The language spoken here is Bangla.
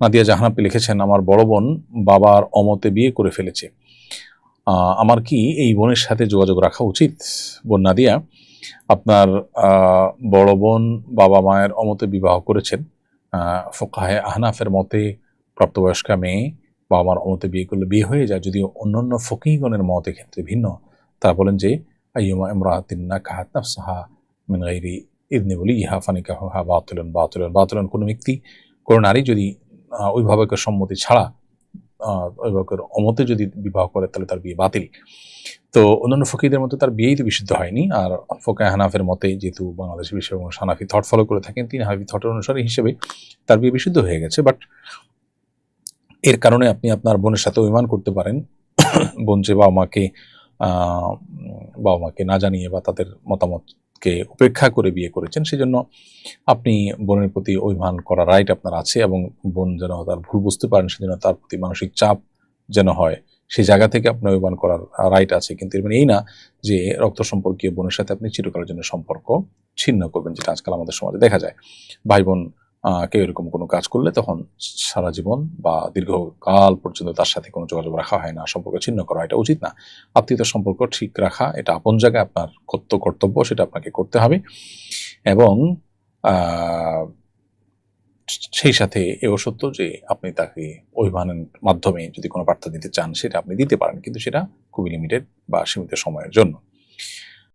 নাদিয়া জাহানাপি লিখেছেন, আমার বড় বোন বাবার অমতে বিয়ে করে ফেলেছে। আমার কি এই বোনের সাথে যোগাযোগ রাখা উচিত? বোন নাদিয়া, আপনার বড় বোন বাবা মায়ের অমতে বিবাহ করেছেন। ফোকাহে আহনাফের মতে প্রাপ্তবয়স্কা মেয়ে বাবা মার অমতে বিয়ে করলে বিয়ে হয়ে যায়। যদিও অন্যান্য ফকিগণের মতের ক্ষেত্রে ভিন্ন। তারা বলেন যে, আইয়ুমা ইমরাতিন নাকাহাত নাফসাহা মিন গাইরি ইদনি বলি ইহা ফানিকা ফানিকাহুহা বাতিলন বাতিলন বাতিলন। কোনো ব্যক্তি, কোনো নারী যদি অভিভাবকের সম্মতি ছাড়া অভিভাবকের অমতে যদি বিবাহ করে, তাহলে তার বিয়ে বাতিল। তো অন্যান্য ফকিদের মতো তার বিয়েই তো বিশুদ্ধ হয়নি। আর ফোকা হানাফের মতে যেহেতু বাংলাদেশ বিশ্ব এবং সানাফি থট ফলো করে থাকেন, তিনি হানাফি থটের অনুসারী হিসেবে তার বিয়ে বিশুদ্ধ হয়ে গেছে। বাট এর কারণে আপনি আপনার বোনের সাথে অভিমান করতে পারেন। বোন যে বাবা মাকে বাবা মাকে না জানিয়ে বা তাদের মতামতকে উপেক্ষা করে বিয়ে করেছেন, সেজন্য আপনি বোনের প্রতি অভিমান করা রাইট আপনার আছে এবং বোন যেন তার ভুল বুঝতে পারেন, সেজন্য তার প্রতি মানসিক চাপ যেন হয় সেই জায়গা থেকে আপনার অভিমান করার রাইট আছে। কিন্তু এর মানে এই না যে রক্ত সম্পর্কীয় বোনের সাথে আপনি চিরকালের জন্য সম্পর্ক ছিন্ন করবেন, যেটা আজকাল আমাদের সমাজে দেখা যায়। ভাই বোন কেউ এরকম কোনো কাজ করলে তখন সারা জীবন বা দীর্ঘকাল পর্যন্ত তার সাথে কোনো যোগাযোগ রাখা হয় না, সম্পর্ক ছিন্ন করা, এটা উচিত না। আত্মীয়তার সম্পর্ক ঠিক রাখা, এটা আপন জায়গায় আপনার কর্ত, কর্তব্য, সেটা আপনাকে করতে হবে। এবং সেই সাথে এও সত্য যে আপনি তাকে অভিমানের মাধ্যমে যদি কোনো বার্তা দিতে চান, সেটা আপনি দিতে পারেন, কিন্তু সেটা খুবই লিমিটেড বা সীমিত সময়ের জন্য।